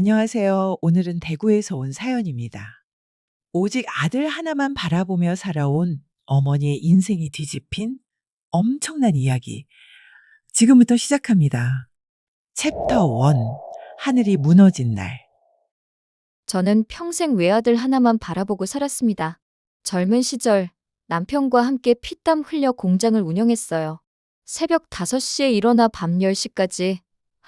안녕하세요. 오늘은 대구에서 온 사연입니다. 오직 아들 하나만 바라보며 살아온 어머니의 인생이 뒤집힌 엄청난 이야기. 지금부터 시작합니다. 챕터 1. 하늘이 무너진 날. 저는 평생 외아들 하나만 바라보고 살았습니다. 젊은 시절 남편과 함께 피땀 흘려 공장을 운영했어요. 새벽 5시에 일어나 밤 10시까지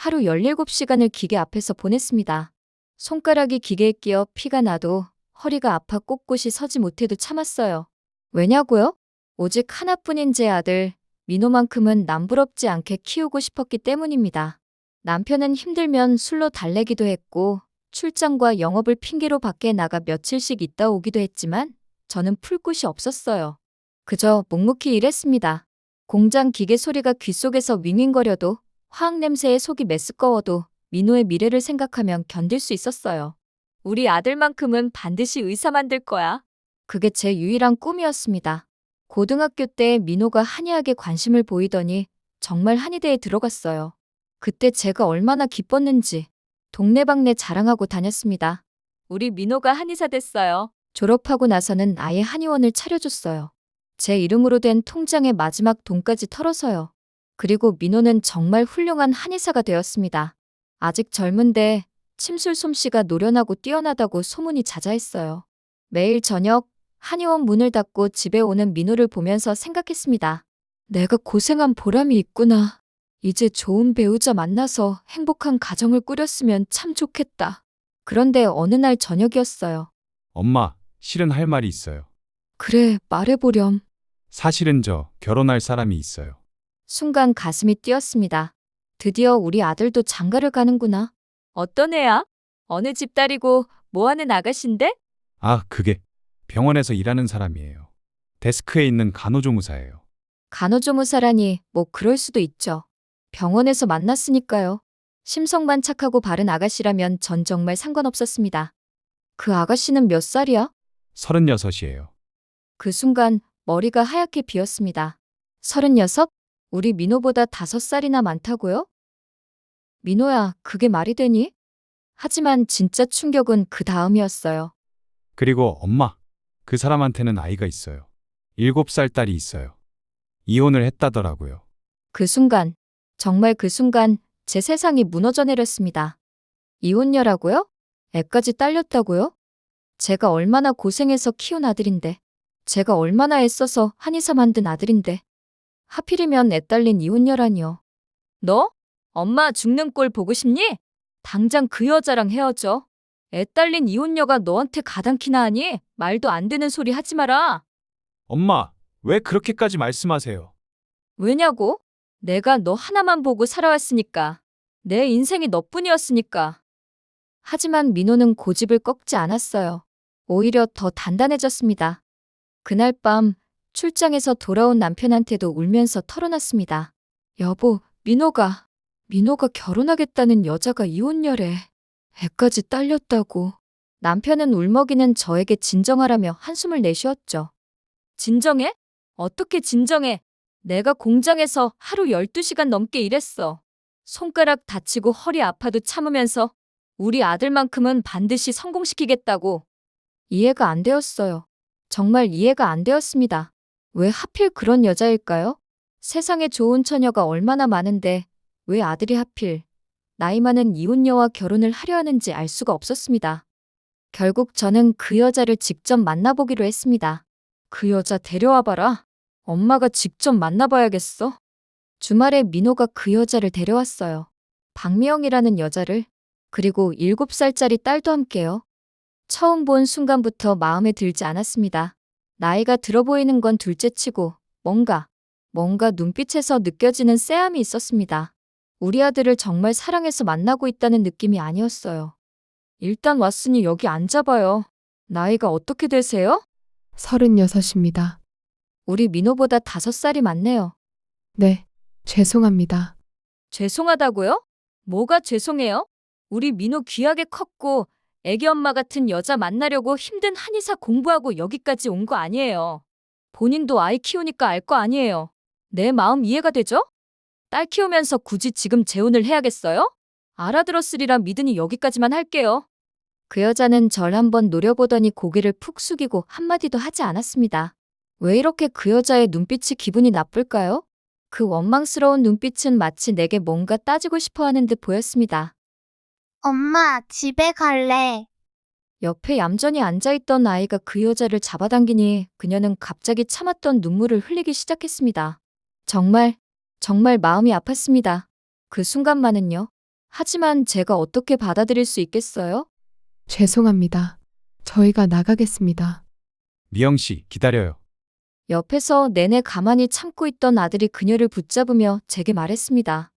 하루 17시간을 기계 앞에서 보냈습니다. 손가락이 기계에 끼어 피가 나도 허리가 아파 꼿꼿이 서지 못해도 참았어요. 왜냐고요? 오직 하나뿐인 제 아들 민호만큼은 남부럽지 않게 키우고 싶었기 때문입니다. 남편은 힘들면 술로 달래기도 했고 출장과 영업을 핑계로 밖에 나가 며칠씩 있다 오기도 했지만 저는 풀 곳이 없었어요. 그저 묵묵히 일했습니다. 공장 기계 소리가 귓속에서 윙윙거려도 화학 냄새에 속이 메스꺼워도 민호의 미래를 생각하면 견딜 수 있었어요. 우리 아들만큼은 반드시 의사 만들 거야. 그게 제 유일한 꿈이었습니다. 고등학교 때 민호가 한의학에 관심을 보이더니 정말 한의대에 들어갔어요. 그때 제가 얼마나 기뻤는지 동네방네 자랑하고 다녔습니다. 우리 민호가 한의사 됐어요. 졸업하고 나서는 아예 한의원을 차려줬어요. 제 이름으로 된 통장의 마지막 돈까지 털어서요. 그리고 민호는 정말 훌륭한 한의사가 되었습니다. 아직 젊은데 침술 솜씨가 노련하고 뛰어나다고 소문이 자자했어요. 매일 저녁 한의원 문을 닫고 집에 오는 민호를 보면서 생각했습니다. 내가 고생한 보람이 있구나. 이제 좋은 배우자 만나서 행복한 가정을 꾸렸으면 참 좋겠다. 그런데 어느 날 저녁이었어요. 엄마, 실은 할 말이 있어요. 그래, 말해보렴. 사실은 저 결혼할 사람이 있어요. 순간 가슴이 뛰었습니다. 드디어 우리 아들도 장가를 가는구나. 어떤 애야? 어느 집 딸이고 뭐 하는 아가씨인데? 아, 그게 병원에서 일하는 사람이에요. 데스크에 있는 간호조무사예요. 간호조무사라니 뭐 그럴 수도 있죠. 병원에서 만났으니까요. 심성만 착하고 바른 아가씨라면 전 정말 상관없었습니다. 그 아가씨는 몇 살이야? 36이에요. 그 순간 머리가 하얗게 비었습니다. 서른여섯? 우리 민호보다 다섯 살이나 많다고요? 민호야, 그게 말이 되니? 하지만 진짜 충격은 그 다음이었어요. 그리고 엄마, 그 사람한테는 아이가 있어요. 7살 딸이 있어요. 이혼을 했다더라고요. 그 순간, 정말 그 순간 제 세상이 무너져 내렸습니다. 이혼녀라고요? 애까지 딸렸다고요? 제가 얼마나 고생해서 키운 아들인데, 제가 얼마나 애써서 한의사 만든 아들인데, 하필이면 애 딸린 이혼녀라니요. 너? 엄마 죽는 꼴 보고 싶니? 당장 그 여자랑 헤어져. 애 딸린 이혼녀가 너한테 가당키나 하니? 말도 안 되는 소리 하지 마라. 엄마, 왜 그렇게까지 말씀하세요? 왜냐고? 내가 너 하나만 보고 살아왔으니까. 내 인생이 너뿐이었으니까. 하지만 민호는 고집을 꺾지 않았어요. 오히려 더 단단해졌습니다. 그날 밤 출장에서 돌아온 남편한테도 울면서 털어놨습니다. 여보, 민호가, 민호가 결혼하겠다는 여자가 이혼녀래. 애까지 딸렸다고. 남편은 울먹이는 저에게 진정하라며 한숨을 내쉬었죠. 진정해? 어떻게 진정해? 내가 공장에서 하루 12시간 넘게 일했어. 손가락 다치고 허리 아파도 참으면서 우리 아들만큼은 반드시 성공시키겠다고. 이해가 안 되었어요. 정말 이해가 안 되었습니다. 왜 하필 그런 여자일까요? 세상에 좋은 처녀가 얼마나 많은데 왜 아들이 하필 나이 많은 이혼녀와 결혼을 하려 하는지 알 수가 없었습니다. 결국 저는 그 여자를 직접 만나보기로 했습니다. 그 여자 데려와 봐라. 엄마가 직접 만나봐야겠어. 주말에 민호가 그 여자를 데려왔어요. 박미영이라는 여자를. 그리고 7살짜리 딸도 함께요. 처음 본 순간부터 마음에 들지 않았습니다. 나이가 들어 보이는 건 둘째치고 뭔가, 뭔가 눈빛에서 느껴지는 쎄함이 있었습니다. 우리 아들을 정말 사랑해서 만나고 있다는 느낌이 아니었어요. 일단 왔으니 여기 앉아봐요. 나이가 어떻게 되세요? 서른여섯입니다. 우리 민호보다 다섯 살이 많네요. 네, 죄송합니다. 죄송하다고요? 뭐가 죄송해요? 우리 민호 귀하게 컸고 애기 엄마 같은 여자 만나려고 힘든 한의사 공부하고 여기까지 온 거 아니에요. 본인도 아이 키우니까 알 거 아니에요. 내 마음 이해가 되죠? 딸 키우면서 굳이 지금 재혼을 해야겠어요? 알아들었으리라 믿으니 여기까지만 할게요. 그 여자는 절 한번 노려보더니 고개를 푹 숙이고 한마디도 하지 않았습니다. 왜 이렇게 그 여자의 눈빛이 기분이 나쁠까요? 그 원망스러운 눈빛은 마치 내게 뭔가 따지고 싶어 하는 듯 보였습니다. 엄마, 집에 갈래. 옆에 얌전히 앉아있던 아이가 그 여자를 잡아당기니 그녀는 갑자기 참았던 눈물을 흘리기 시작했습니다. 정말, 정말 마음이 아팠습니다. 그 순간만은요. 하지만 제가 어떻게 받아들일 수 있겠어요? 죄송합니다. 저희가 나가겠습니다. 미영 씨, 기다려요. 옆에서 내내 가만히 참고 있던 아들이 그녀를 붙잡으며 제게 말했습니다.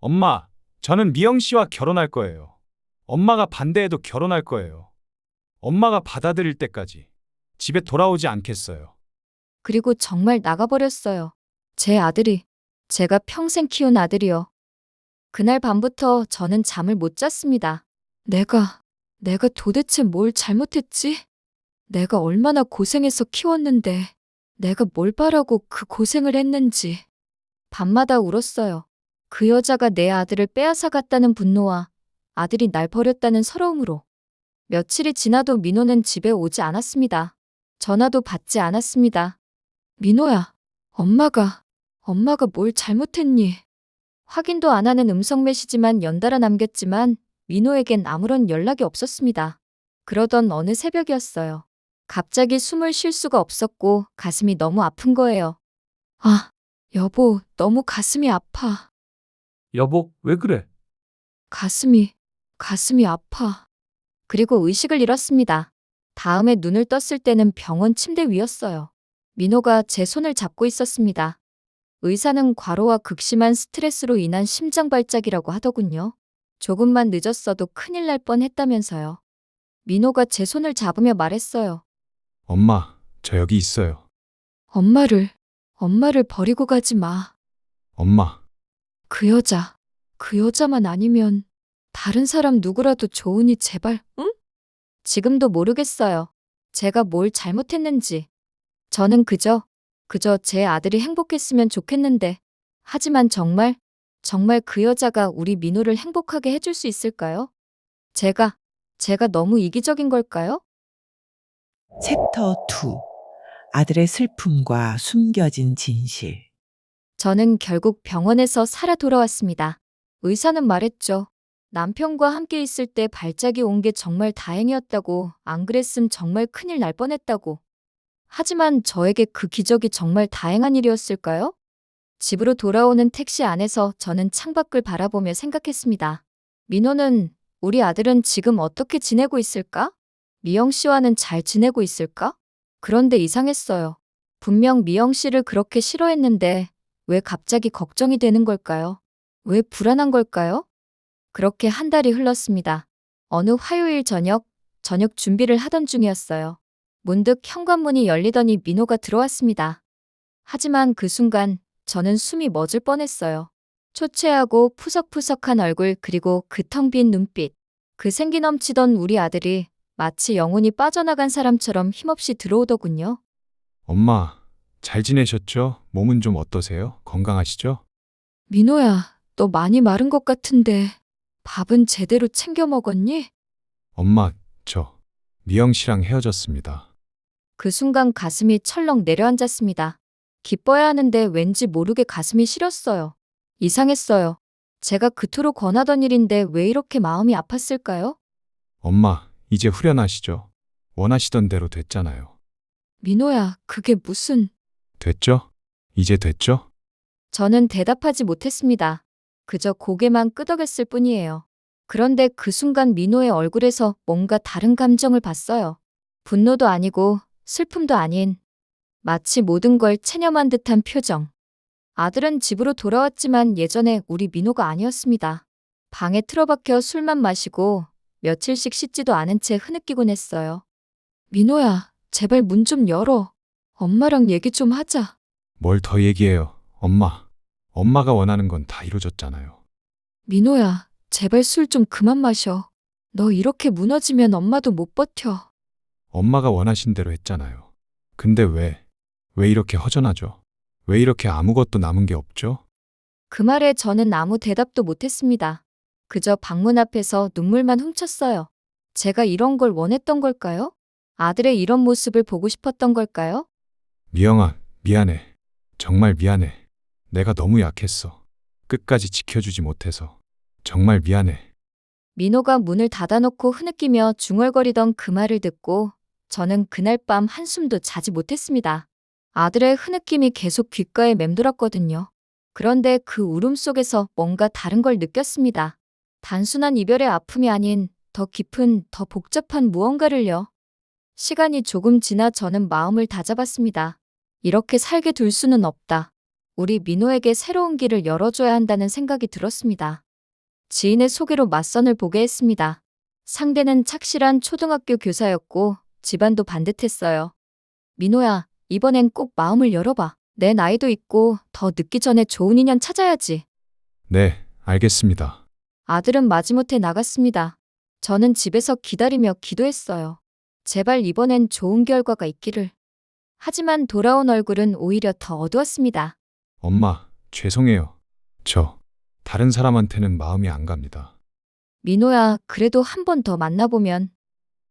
엄마, 저는 미영 씨와 결혼할 거예요. 엄마가 반대해도 결혼할 거예요. 엄마가 받아들일 때까지 집에 돌아오지 않겠어요. 그리고 정말 나가버렸어요. 제 아들이, 제가 평생 키운 아들이요. 그날 밤부터 저는 잠을 못 잤습니다. 내가, 내가 도대체 뭘 잘못했지? 내가 얼마나 고생해서 키웠는데, 내가 뭘 바라고 그 고생을 했는지. 밤마다 울었어요. 그 여자가 내 아들을 빼앗아 갔다는 분노와 아들이 날 버렸다는 서러움으로. 며칠이 지나도 민호는 집에 오지 않았습니다. 전화도 받지 않았습니다. 민호야, 엄마가, 엄마가 뭘 잘못했니? 확인도 안 하는 음성 메시지만 연달아 남겼지만 민호에겐 아무런 연락이 없었습니다. 그러던 어느 새벽이었어요. 갑자기 숨을 쉴 수가 없었고 가슴이 너무 아픈 거예요. 아, 여보, 너무 가슴이 아파. 여보, 왜 그래? 가슴이, 가슴이 아파. 그리고 의식을 잃었습니다. 다음에 눈을 떴을 때는 병원 침대 위였어요. 민호가 제 손을 잡고 있었습니다. 의사는 과로와 극심한 스트레스로 인한 심장 발작이라고 하더군요. 조금만 늦었어도 큰일 날 뻔 했다면서요. 민호가 제 손을 잡으며 말했어요. 엄마, 저 여기 있어요. 엄마를, 엄마를 버리고 가지 마. 엄마, 그 여자, 그 여자만 아니면 다른 사람 누구라도 좋으니 제발, 응? 지금도 모르겠어요. 제가 뭘 잘못했는지. 저는 그저, 그저 제 아들이 행복했으면 좋겠는데. 하지만 정말, 정말 그 여자가 우리 민호를 행복하게 해줄 수 있을까요? 제가, 제가 너무 이기적인 걸까요? 챕터 2 아들의 슬픔과 숨겨진 진실 저는 결국 병원에서 살아 돌아왔습니다. 의사는 말했죠. 남편과 함께 있을 때 발작이 온 게 정말 다행이었다고, 안 그랬음 정말 큰일 날 뻔했다고. 하지만 저에게 그 기적이 정말 다행한 일이었을까요? 집으로 돌아오는 택시 안에서 저는 창밖을 바라보며 생각했습니다. 민호는, 우리 아들은 지금 어떻게 지내고 있을까? 미영 씨와는 잘 지내고 있을까? 그런데 이상했어요. 분명 미영 씨를 그렇게 싫어했는데, 왜 갑자기 걱정이 되는 걸까요? 왜 불안한 걸까요? 그렇게 한 달이 흘렀습니다. 어느 화요일 저녁, 저녁 준비를 하던 중이었어요. 문득 현관문이 열리더니 민호가 들어왔습니다. 하지만 그 순간 저는 숨이 멎을 뻔했어요. 초췌하고 푸석푸석한 얼굴 그리고 그 텅 빈 눈빛. 그 생기 넘치던 우리 아들이 마치 영혼이 빠져나간 사람처럼 힘없이 들어오더군요. 엄마, 잘 지내셨죠? 몸은 좀 어떠세요? 건강하시죠? 민호야, 너 많이 마른 것 같은데 밥은 제대로 챙겨 먹었니? 엄마, 저 미영 씨랑 헤어졌습니다. 그 순간 가슴이 철렁 내려앉았습니다. 기뻐야 하는데 왠지 모르게 가슴이 시렸어요. 이상했어요. 제가 그토록 권하던 일인데 왜 이렇게 마음이 아팠을까요? 엄마, 이제 후련하시죠? 원하시던 대로 됐잖아요. 민호야, 그게 무슨... 됐죠? 이제 됐죠? 저는 대답하지 못했습니다. 그저 고개만 끄덕였을 뿐이에요. 그런데 그 순간 민호의 얼굴에서 뭔가 다른 감정을 봤어요. 분노도 아니고 슬픔도 아닌 마치 모든 걸 체념한 듯한 표정. 아들은 집으로 돌아왔지만 예전에 우리 민호가 아니었습니다. 방에 틀어박혀 술만 마시고 며칠씩 씻지도 않은 채 흐느끼곤 했어요. 민호야, 제발 문 좀 열어. 엄마랑 얘기 좀 하자. 뭘 더 얘기해요, 엄마. 엄마가 원하는 건 다 이루어졌잖아요. 민호야, 제발 술 좀 그만 마셔. 너 이렇게 무너지면 엄마도 못 버텨. 엄마가 원하신 대로 했잖아요. 근데 왜, 왜 이렇게 허전하죠? 왜 이렇게 아무것도 남은 게 없죠? 그 말에 저는 아무 대답도 못했습니다. 그저 방문 앞에서 눈물만 훔쳤어요. 제가 이런 걸 원했던 걸까요? 아들의 이런 모습을 보고 싶었던 걸까요? 미영아, 미안해. 정말 미안해. 내가 너무 약했어. 끝까지 지켜주지 못해서. 정말 미안해. 민호가 문을 닫아놓고 흐느끼며 중얼거리던 그 말을 듣고 저는 그날 밤 한숨도 자지 못했습니다. 아들의 흐느낌이 계속 귓가에 맴돌았거든요. 그런데 그 울음 속에서 뭔가 다른 걸 느꼈습니다. 단순한 이별의 아픔이 아닌 더 깊은, 더 복잡한 무언가를요. 시간이 조금 지나 저는 마음을 다잡았습니다. 이렇게 살게 둘 수는 없다. 우리 민호에게 새로운 길을 열어줘야 한다는 생각이 들었습니다. 지인의 소개로 맞선을 보게 했습니다. 상대는 착실한 초등학교 교사였고 집안도 반듯했어요. 민호야, 이번엔 꼭 마음을 열어봐. 내 나이도 있고 더 늦기 전에 좋은 인연 찾아야지. 네, 알겠습니다. 아들은 마지못해 나갔습니다. 저는 집에서 기다리며 기도했어요. 제발 이번엔 좋은 결과가 있기를. 하지만 돌아온 얼굴은 오히려 더 어두웠습니다. 엄마, 죄송해요. 저, 다른 사람한테는 마음이 안 갑니다. 민호야, 그래도 한 번 더 만나보면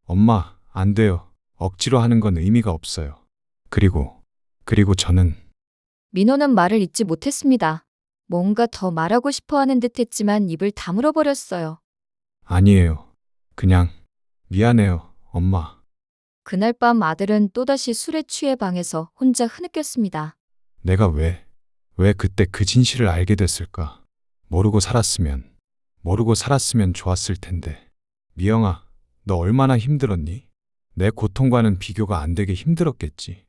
엄마, 안 돼요. 억지로 하는 건 의미가 없어요. 그리고, 그리고 저는, 민호는 말을 잇지 못했습니다. 뭔가 더 말하고 싶어 하는 듯 했지만 입을 다물어 버렸어요. 아니에요. 그냥, 미안해요, 엄마. 그날 밤 아들은 또다시 술에 취해 방에서 혼자 흐느꼈습니다. 내가 왜, 왜 그때 그 진실을 알게 됐을까? 모르고 살았으면, 모르고 살았으면 좋았을 텐데. 미영아, 너 얼마나 힘들었니? 내 고통과는 비교가 안 되게 힘들었겠지.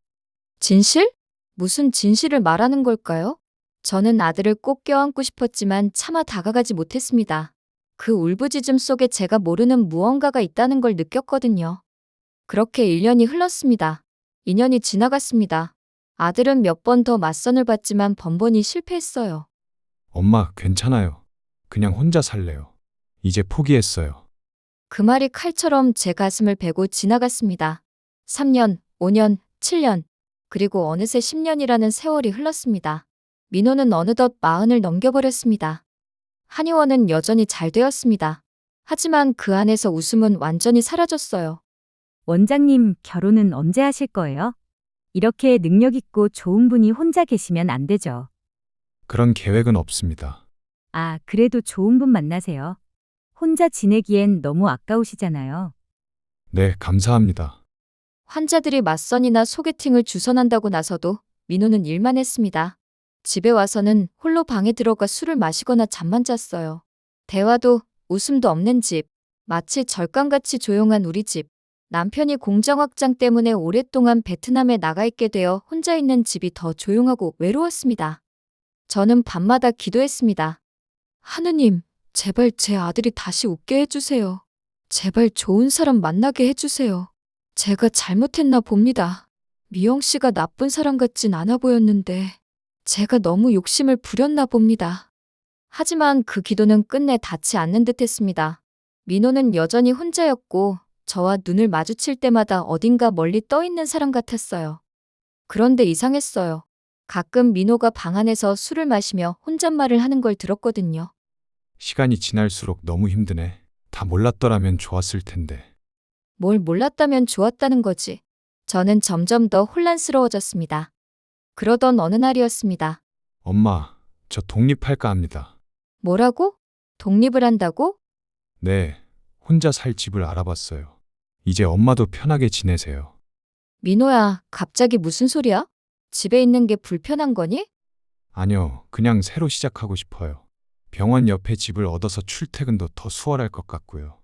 진실? 무슨 진실을 말하는 걸까요? 저는 아들을 꼭 껴안고 싶었지만 차마 다가가지 못했습니다. 그 울부짖음 속에 제가 모르는 무언가가 있다는 걸 느꼈거든요. 그렇게 1년이 흘렀습니다. 2년이 지나갔습니다. 아들은 몇 번 더 맞선을 받지만 번번이 실패했어요. 엄마, 괜찮아요. 그냥 혼자 살래요. 이제 포기했어요. 그 말이 칼처럼 제 가슴을 베고 지나갔습니다. 3년, 5년, 7년, 그리고 어느새 10년이라는 세월이 흘렀습니다. 민호는 어느덧 마흔을 넘겨버렸습니다. 한의원은 여전히 잘 되었습니다. 하지만 그 안에서 웃음은 완전히 사라졌어요. 원장님, 결혼은 언제 하실 거예요? 이렇게 능력 있고 좋은 분이 혼자 계시면 안 되죠. 그런 계획은 없습니다. 아, 그래도 좋은 분 만나세요. 혼자 지내기엔 너무 아까우시잖아요. 네, 감사합니다. 환자들이 맞선이나 소개팅을 주선한다고 나서도 민호는 일만 했습니다. 집에 와서는 홀로 방에 들어가 술을 마시거나 잠만 잤어요. 대화도 웃음도 없는 집. 마치 절간같이 조용한 우리 집. 남편이 공장 확장 때문에 오랫동안 베트남에 나가 있게 되어 혼자 있는 집이 더 조용하고 외로웠습니다. 저는 밤마다 기도했습니다. 하느님, 제발 제 아들이 다시 웃게 해주세요. 제발 좋은 사람 만나게 해주세요. 제가 잘못했나 봅니다. 미영 씨가 나쁜 사람 같진 않아 보였는데 제가 너무 욕심을 부렸나 봅니다. 하지만 그 기도는 끝내 닿지 않는 듯 했습니다. 민호는 여전히 혼자였고 저와 눈을 마주칠 때마다 어딘가 멀리 떠 있는 사람 같았어요. 그런데 이상했어요. 가끔 민호가 방 안에서 술을 마시며 혼잣말을 하는 걸 들었거든요. 시간이 지날수록 너무 힘드네. 다 몰랐더라면 좋았을 텐데. 뭘 몰랐다면 좋았다는 거지. 저는 점점 더 혼란스러워졌습니다. 그러던 어느 날이었습니다. 엄마, 저 독립할까 합니다. 뭐라고? 독립을 한다고? 네, 혼자 살 집을 알아봤어요. 이제 엄마도 편하게 지내세요. 민호야, 갑자기 무슨 소리야? 집에 있는 게 불편한 거니? 아니요, 그냥 새로 시작하고 싶어요. 병원 옆에 집을 얻어서 출퇴근도 더 수월할 것 같고요.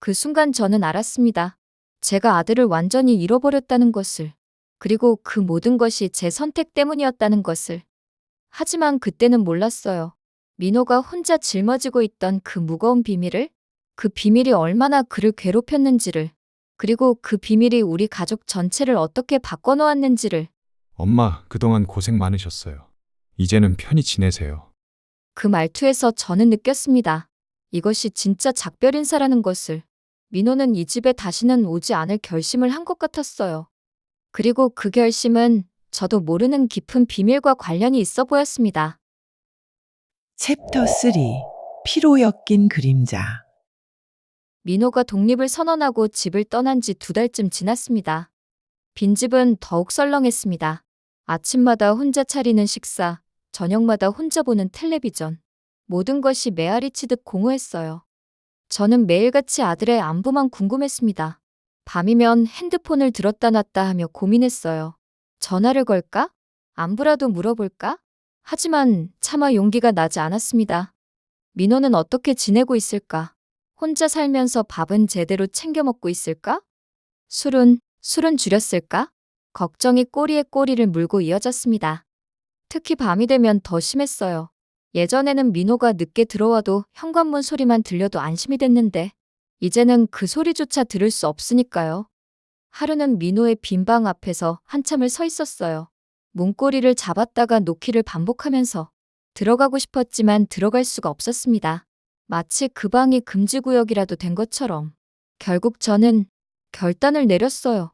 그 순간 저는 알았습니다. 제가 아들을 완전히 잃어버렸다는 것을. 그리고 그 모든 것이 제 선택 때문이었다는 것을. 하지만 그때는 몰랐어요. 민호가 혼자 짊어지고 있던 그 무거운 비밀을, 그 비밀이 얼마나 그를 괴롭혔는지를, 그리고 그 비밀이 우리 가족 전체를 어떻게 바꿔놓았는지를. 엄마, 그동안 고생 많으셨어요. 이제는 편히 지내세요. 그 말투에서 저는 느꼈습니다. 이것이 진짜 작별 인사라는 것을. 민호는 이 집에 다시는 오지 않을 결심을 한 것 같았어요. 그리고 그 결심은 저도 모르는 깊은 비밀과 관련이 있어 보였습니다. 챕터 3. 피로 엮인 그림자. 민호가 독립을 선언하고 집을 떠난 지 두 달쯤 지났습니다. 빈집은 더욱 썰렁했습니다. 아침마다 혼자 차리는 식사, 저녁마다 혼자 보는 텔레비전. 모든 것이 메아리 치듯 공허했어요. 저는 매일같이 아들의 안부만 궁금했습니다. 밤이면 핸드폰을 들었다 놨다 하며 고민했어요. 전화를 걸까? 안부라도 물어볼까? 하지만 차마 용기가 나지 않았습니다. 민호는 어떻게 지내고 있을까? 혼자 살면서 밥은 제대로 챙겨 먹고 있을까? 술은, 술은 줄였을까? 걱정이 꼬리에 꼬리를 물고 이어졌습니다. 특히 밤이 되면 더 심했어요. 예전에는 민호가 늦게 들어와도 현관문 소리만 들려도 안심이 됐는데, 이제는 그 소리조차 들을 수 없으니까요. 하루는 민호의 빈방 앞에서 한참을 서 있었어요. 문고리를 잡았다가 놓기를 반복하면서 들어가고 싶었지만 들어갈 수가 없었습니다. 마치 그 방이 금지구역이라도 된 것처럼. 결국 저는 결단을 내렸어요.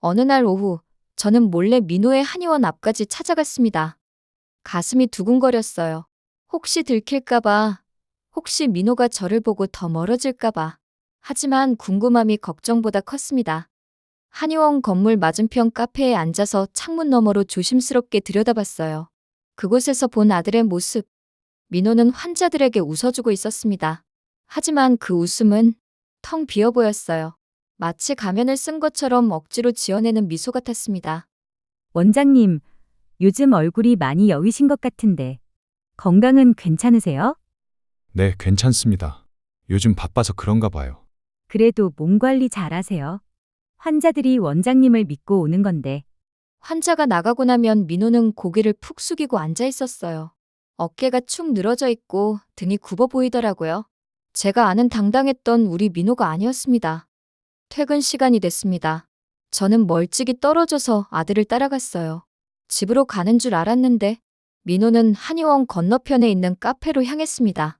어느 날 오후, 저는 몰래 민호의 한의원 앞까지 찾아갔습니다. 가슴이 두근거렸어요. 혹시 들킬까봐, 혹시 민호가 저를 보고 더 멀어질까봐. 하지만 궁금함이 걱정보다 컸습니다. 한의원 건물 맞은편 카페에 앉아서 창문 너머로 조심스럽게 들여다봤어요. 그곳에서 본 아들의 모습. 민호는 환자들에게 웃어주고 있었습니다. 하지만 그 웃음은 텅 비어 보였어요. 마치 가면을 쓴 것처럼 억지로 지어내는 미소 같았습니다. 원장님, 요즘 얼굴이 많이 여위신 것 같은데 건강은 괜찮으세요? 네, 괜찮습니다. 요즘 바빠서 그런가 봐요. 그래도 몸 관리 잘하세요. 환자들이 원장님을 믿고 오는 건데 환자가 나가고 나면 민호는 고개를 푹 숙이고 앉아 있었어요. 어깨가 축 늘어져 있고 등이 굽어 보이더라고요. 제가 아는 당당했던 우리 민호가 아니었습니다. 퇴근 시간이 됐습니다. 저는 멀찍이 떨어져서 아들을 따라갔어요. 집으로 가는 줄 알았는데 민호는 한의원 건너편에 있는 카페로 향했습니다.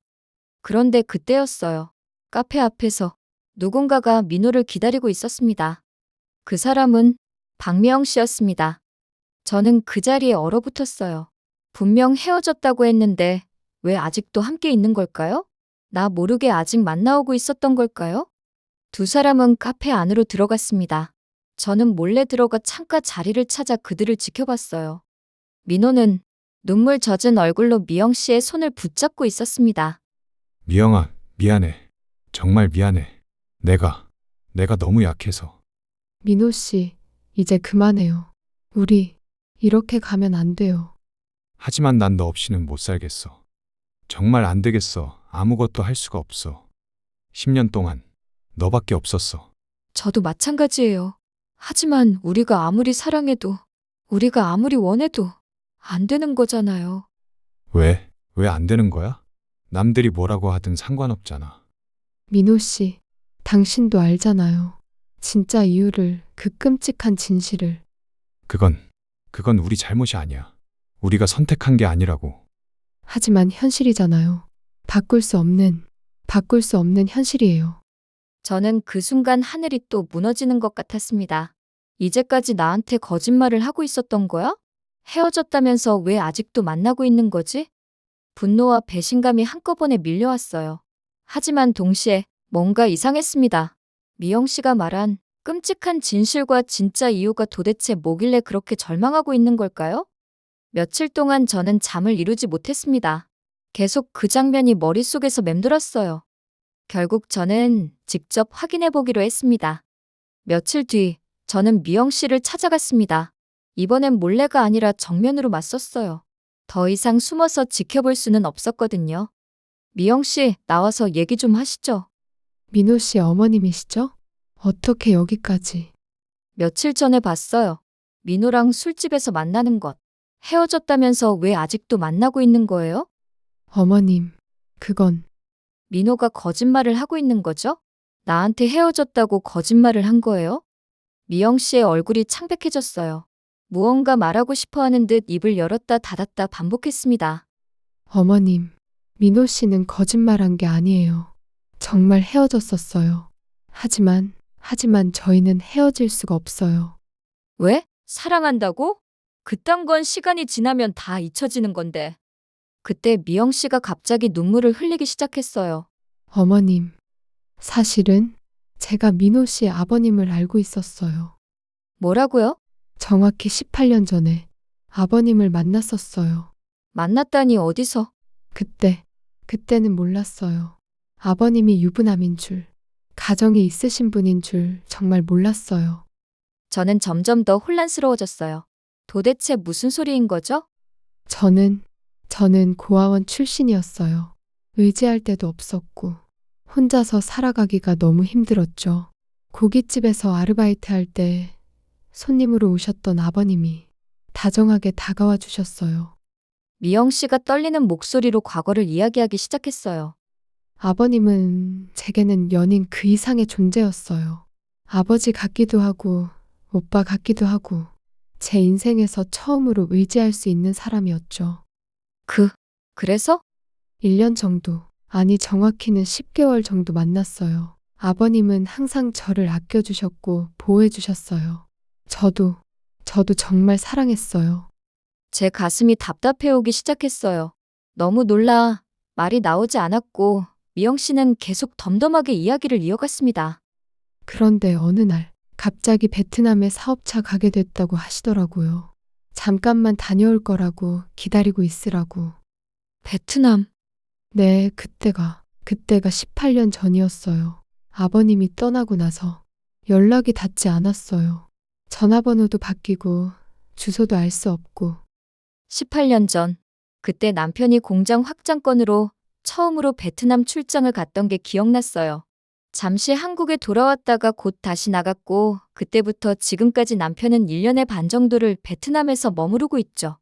그런데 그때였어요. 카페 앞에서 누군가가 민호를 기다리고 있었습니다. 그 사람은 박미영 씨였습니다. 저는 그 자리에 얼어붙었어요. 분명 헤어졌다고 했는데 왜 아직도 함께 있는 걸까요? 나 모르게 아직 만나오고 있었던 걸까요? 두 사람은 카페 안으로 들어갔습니다. 저는 몰래 들어가 창가 자리를 찾아 그들을 지켜봤어요. 민호는 눈물 젖은 얼굴로 미영 씨의 손을 붙잡고 있었습니다. 미영아, 미안해. 정말 미안해. 내가, 내가 너무 약해서. 민호 씨, 이제 그만해요. 우리 이렇게 가면 안 돼요. 하지만 난 너 없이는 못 살겠어. 정말 안 되겠어. 아무것도 할 수가 없어. 10년 동안 너밖에 없었어. 저도 마찬가지예요. 하지만 우리가 아무리 사랑해도, 우리가 아무리 원해도 안 되는 거잖아요. 왜? 왜 안 되는 거야? 남들이 뭐라고 하든 상관없잖아. 민호 씨, 당신도 알잖아요. 진짜 이유를, 그 끔찍한 진실을. 그건, 그건 우리 잘못이 아니야. 우리가 선택한 게 아니라고. 하지만 현실이잖아요. 바꿀 수 없는, 바꿀 수 없는 현실이에요. 저는 그 순간 하늘이 또 무너지는 것 같았습니다. 이제까지 나한테 거짓말을 하고 있었던 거야? 헤어졌다면서 왜 아직도 만나고 있는 거지? 분노와 배신감이 한꺼번에 밀려왔어요. 하지만 동시에 뭔가 이상했습니다. 미영 씨가 말한 끔찍한 진실과 진짜 이유가 도대체 뭐길래 그렇게 절망하고 있는 걸까요? 며칠 동안 저는 잠을 이루지 못했습니다. 계속 그 장면이 머릿속에서 맴돌았어요. 결국 저는 직접 확인해 보기로 했습니다. 며칠 뒤 저는 미영 씨를 찾아갔습니다. 이번엔 몰래가 아니라 정면으로 맞섰어요. 더 이상 숨어서 지켜볼 수는 없었거든요. 미영 씨, 나와서 얘기 좀 하시죠. 민호 씨 어머님이시죠? 어떻게 여기까지? 며칠 전에 봤어요. 민호랑 술집에서 만나는 것. 헤어졌다면서 왜 아직도 만나고 있는 거예요? 어머님, 그건 민호가 거짓말을 하고 있는 거죠? 나한테 헤어졌다고 거짓말을 한 거예요? 미영 씨의 얼굴이 창백해졌어요. 무언가 말하고 싶어 하는 듯 입을 열었다 닫았다 반복했습니다. 어머님, 민호 씨는 거짓말한 게 아니에요. 정말 헤어졌었어요. 하지만, 하지만 저희는 헤어질 수가 없어요. 왜? 사랑한다고? 그딴 건 시간이 지나면 다 잊혀지는 건데. 그때 미영 씨가 갑자기 눈물을 흘리기 시작했어요. 어머님, 사실은 제가 민호 씨의 아버님을 알고 있었어요. 뭐라고요? 정확히 18년 전에 아버님을 만났었어요. 만났다니 어디서? 그때, 그때는 몰랐어요. 아버님이 유부남인 줄, 가정이 있으신 분인 줄 정말 몰랐어요. 저는 점점 더 혼란스러워졌어요. 도대체 무슨 소리인 거죠? 저는, 저는 고아원 출신이었어요. 의지할 데도 없었고, 혼자서 살아가기가 너무 힘들었죠. 고깃집에서 아르바이트 할 때 손님으로 오셨던 아버님이 다정하게 다가와 주셨어요. 미영 씨가 떨리는 목소리로 과거를 이야기하기 시작했어요. 아버님은 제게는 연인 그 이상의 존재였어요. 아버지 같기도 하고, 오빠 같기도 하고, 제 인생에서 처음으로 의지할 수 있는 사람이었죠. 그, 그래서? 1년 정도, 아니 정확히는 10개월 정도 만났어요. 아버님은 항상 저를 아껴주셨고 보호해주셨어요. 저도, 저도 정말 사랑했어요. 제 가슴이 답답해 오기 시작했어요. 너무 놀라 말이 나오지 않았고 미영 씨는 계속 덤덤하게 이야기를 이어갔습니다. 그런데 어느 날, 갑자기 베트남에 사업차 가게 됐다고 하시더라고요. 잠깐만 다녀올 거라고 기다리고 있으라고. 베트남, 네, 그때가, 그때가 18년 전이었어요. 아버님이 떠나고 나서 연락이 닿지 않았어요. 전화번호도 바뀌고 주소도 알 수 없고 18년 전. 그때 남편이 공장 확장건으로 처음으로 베트남 출장을 갔던 게 기억났어요. 잠시 한국에 돌아왔다가 곧 다시 나갔고, 그때부터 지금까지 남편은 1년의 반 정도를 베트남에서 머무르고 있죠.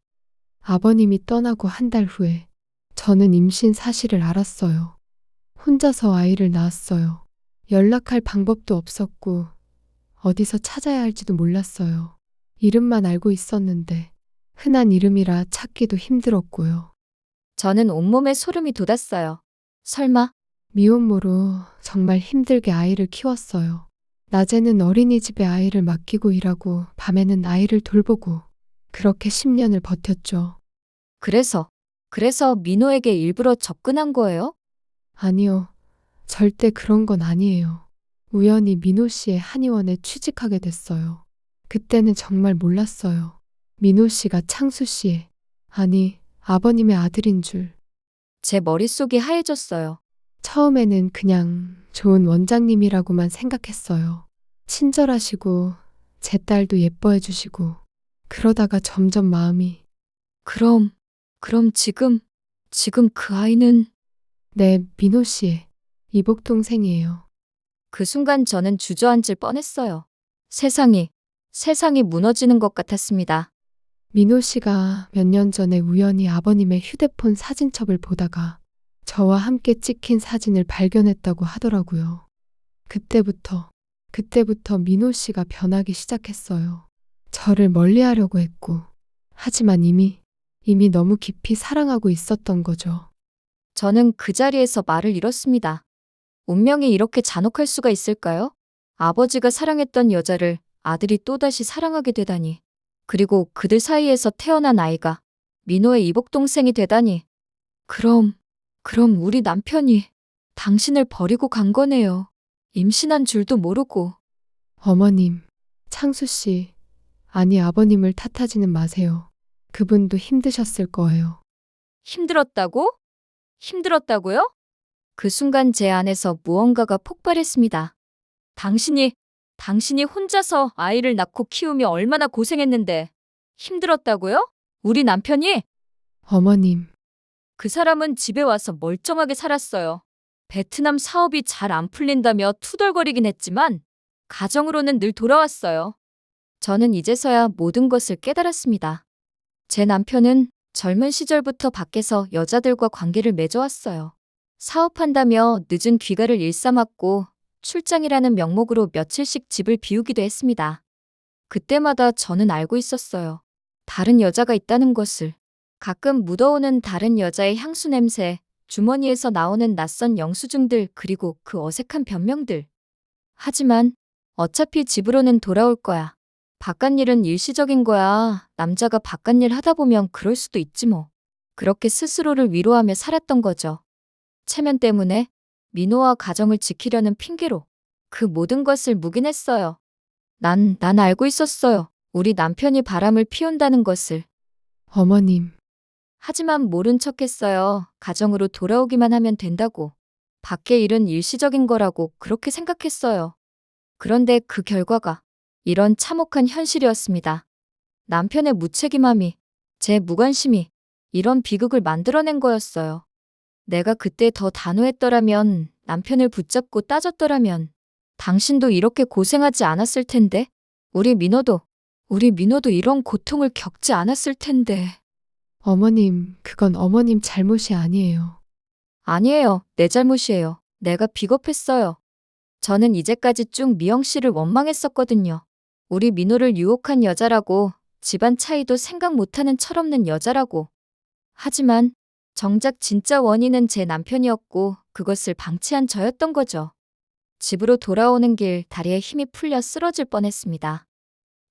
아버님이 떠나고 한 달 후에 저는 임신 사실을 알았어요. 혼자서 아이를 낳았어요. 연락할 방법도 없었고 어디서 찾아야 할지도 몰랐어요. 이름만 알고 있었는데 흔한 이름이라 찾기도 힘들었고요. 저는 온몸에 소름이 돋았어요. 설마, 미혼모로 정말 힘들게 아이를 키웠어요. 낮에는 어린이집에 아이를 맡기고 일하고 밤에는 아이를 돌보고 그렇게 10년을 버텼죠. 그래서, 그래서 민호에게 일부러 접근한 거예요? 아니요. 절대 그런 건 아니에요. 우연히 민호 씨의 한의원에 취직하게 됐어요. 그때는 정말 몰랐어요. 민호 씨가 창수 씨의, 아니, 아버님의 아들인 줄. 제 머릿속이 하얘졌어요. 처음에는 그냥 좋은 원장님이라고만 생각했어요. 친절하시고, 제 딸도 예뻐해 주시고, 그러다가 점점 마음이, 그럼, 그럼 지금, 지금 그 아이는 네, 민호 씨의 이복 동생이에요. 그 순간 저는 주저앉을 뻔했어요. 세상이, 세상이 무너지는 것 같았습니다. 민호 씨가 몇 년 전에 우연히 아버님의 휴대폰 사진첩을 보다가 저와 함께 찍힌 사진을 발견했다고 하더라고요. 그때부터, 그때부터 민호 씨가 변하기 시작했어요. 저를 멀리 하려고 했고, 하지만 이미, 이미 너무 깊이 사랑하고 있었던 거죠. 저는 그 자리에서 말을 잃었습니다. 운명이 이렇게 잔혹할 수가 있을까요? 아버지가 사랑했던 여자를 아들이 또다시 사랑하게 되다니. 그리고 그들 사이에서 태어난 아이가 민호의 이복 동생이 되다니. 그럼, 그럼 우리 남편이 당신을 버리고 간 거네요. 임신한 줄도 모르고. 어머님, 창수 씨, 아니 아버님을 탓하지는 마세요. 그분도 힘드셨을 거예요. 힘들었다고? 힘들었다고요? 그 순간 제 안에서 무언가가 폭발했습니다. 당신이, 당신이 혼자서 아이를 낳고 키우며 얼마나 고생했는데 힘들었다고요? 우리 남편이? 어머님, 그 사람은 집에 와서 멀쩡하게 살았어요. 베트남 사업이 잘 안 풀린다며 투덜거리긴 했지만 가정으로는 늘 돌아왔어요. 저는 이제서야 모든 것을 깨달았습니다. 제 남편은 젊은 시절부터 밖에서 여자들과 관계를 맺어왔어요. 사업한다며 늦은 귀가를 일삼았고 출장이라는 명목으로 며칠씩 집을 비우기도 했습니다. 그때마다 저는 알고 있었어요. 다른 여자가 있다는 것을. 가끔 묻어오는 다른 여자의 향수 냄새, 주머니에서 나오는 낯선 영수증들, 그리고 그 어색한 변명들. 하지만 어차피 집으로는 돌아올 거야. 바깥일은 일시적인 거야. 남자가 바깥일 하다 보면 그럴 수도 있지 뭐. 그렇게 스스로를 위로하며 살았던 거죠. 체면 때문에 민호와 가정을 지키려는 핑계로 그 모든 것을 묵인했어요. 난, 난 알고 있었어요. 우리 남편이 바람을 피운다는 것을. 어머님, 하지만 모른 척 했어요. 가정으로 돌아오기만 하면 된다고. 밖의 일은 일시적인 거라고 그렇게 생각했어요. 그런데 그 결과가 이런 참혹한 현실이었습니다. 남편의 무책임함이, 제 무관심이 이런 비극을 만들어낸 거였어요. 내가 그때 더 단호했더라면, 남편을 붙잡고 따졌더라면, 당신도 이렇게 고생하지 않았을 텐데, 우리 민호도, 우리 민호도 이런 고통을 겪지 않았을 텐데. 어머님, 그건 어머님 잘못이 아니에요. 아니에요. 내 잘못이에요. 내가 비겁했어요. 저는 이제까지 쭉 미영 씨를 원망했었거든요. 우리 민호를 유혹한 여자라고, 집안 차이도 생각 못하는 철없는 여자라고. 하지만 정작 진짜 원인은 제 남편이었고 그것을 방치한 저였던 거죠. 집으로 돌아오는 길 다리에 힘이 풀려 쓰러질 뻔했습니다.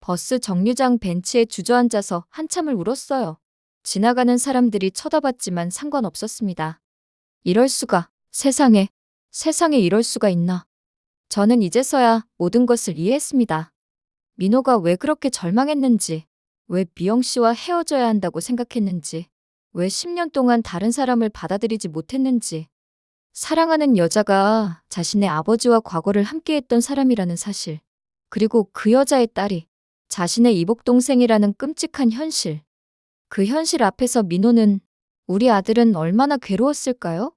버스 정류장 벤치에 주저앉아서 한참을 울었어요. 지나가는 사람들이 쳐다봤지만 상관없었습니다. 이럴 수가, 세상에, 세상에 이럴 수가 있나. 저는 이제서야 모든 것을 이해했습니다. 민호가 왜 그렇게 절망했는지, 왜 미영 씨와 헤어져야 한다고 생각했는지, 왜 10년 동안 다른 사람을 받아들이지 못했는지, 사랑하는 여자가 자신의 아버지와 과거를 함께했던 사람이라는 사실, 그리고 그 여자의 딸이 자신의 이복동생이라는 끔찍한 현실. 그 현실 앞에서 민호는 우리 아들은 얼마나 괴로웠을까요?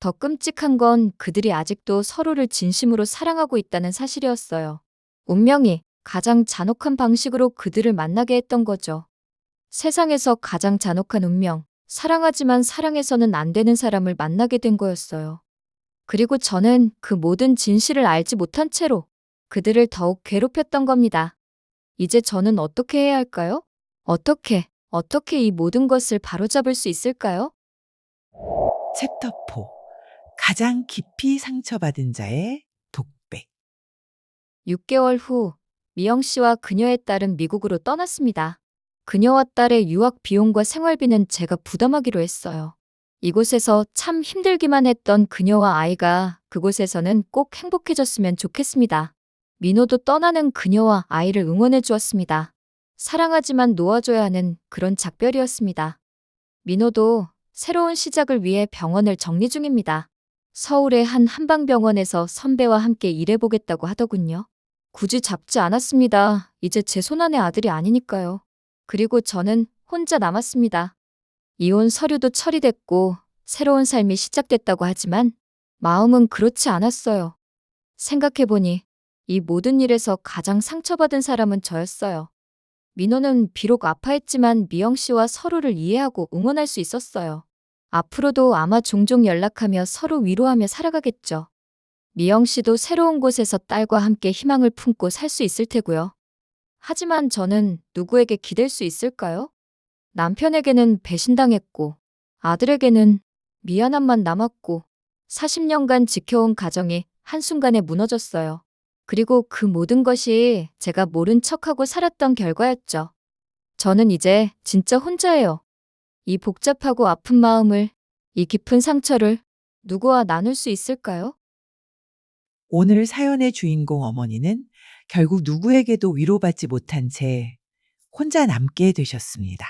더 끔찍한 건 그들이 아직도 서로를 진심으로 사랑하고 있다는 사실이었어요. 운명이 가장 잔혹한 방식으로 그들을 만나게 했던 거죠. 세상에서 가장 잔혹한 운명, 사랑하지만 사랑해서는 안 되는 사람을 만나게 된 거였어요. 그리고 저는 그 모든 진실을 알지 못한 채로 그들을 더욱 괴롭혔던 겁니다. 이제 저는 어떻게 해야 할까요? 어떻게, 어떻게 이 모든 것을 바로잡을 수 있을까요? 챕터 4. 가장 깊이 상처받은 자의 독백. 6개월 후 미영 씨와 그녀의 딸은 미국으로 떠났습니다. 그녀와 딸의 유학 비용과 생활비는 제가 부담하기로 했어요. 이곳에서 참 힘들기만 했던 그녀와 아이가 그곳에서는 꼭 행복해졌으면 좋겠습니다. 민호도 떠나는 그녀와 아이를 응원해 주었습니다. 사랑하지만 놓아줘야 하는 그런 작별이었습니다. 민호도 새로운 시작을 위해 병원을 정리 중입니다. 서울의 한 한방병원에서 선배와 함께 일해보겠다고 하더군요. 굳이 잡지 않았습니다. 이제 제 손안의 아들이 아니니까요. 그리고 저는 혼자 남았습니다. 이혼 서류도 처리됐고 새로운 삶이 시작됐다고 하지만 마음은 그렇지 않았어요. 생각해보니 이 모든 일에서 가장 상처받은 사람은 저였어요. 민호는 비록 아파했지만 미영 씨와 서로를 이해하고 응원할 수 있었어요. 앞으로도 아마 종종 연락하며 서로 위로하며 살아가겠죠. 미영 씨도 새로운 곳에서 딸과 함께 희망을 품고 살 수 있을 테고요. 하지만 저는 누구에게 기댈 수 있을까요? 남편에게는 배신당했고, 아들에게는 미안함만 남았고, 40년간 지켜온 가정이 한순간에 무너졌어요. 그리고 그 모든 것이 제가 모른 척하고 살았던 결과였죠. 저는 이제 진짜 혼자예요. 이 복잡하고 아픈 마음을, 이 깊은 상처를 누구와 나눌 수 있을까요? 오늘 사연의 주인공 어머니는 결국 누구에게도 위로받지 못한 채 혼자 남게 되셨습니다.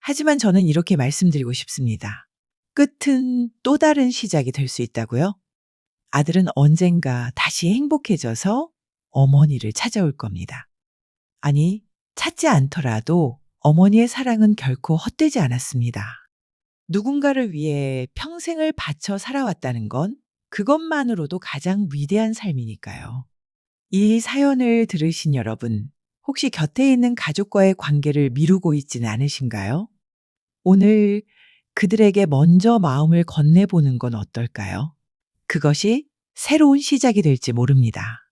하지만 저는 이렇게 말씀드리고 싶습니다. 끝은 또 다른 시작이 될 수 있다고요? 아들은 언젠가 다시 행복해져서 어머니를 찾아올 겁니다. 아니, 찾지 않더라도 어머니의 사랑은 결코 헛되지 않았습니다. 누군가를 위해 평생을 바쳐 살아왔다는 건 그것만으로도 가장 위대한 삶이니까요. 이 사연을 들으신 여러분, 혹시 곁에 있는 가족과의 관계를 미루고 있지는 않으신가요? 오늘 그들에게 먼저 마음을 건네보는 건 어떨까요? 그것이 새로운 시작이 될지 모릅니다.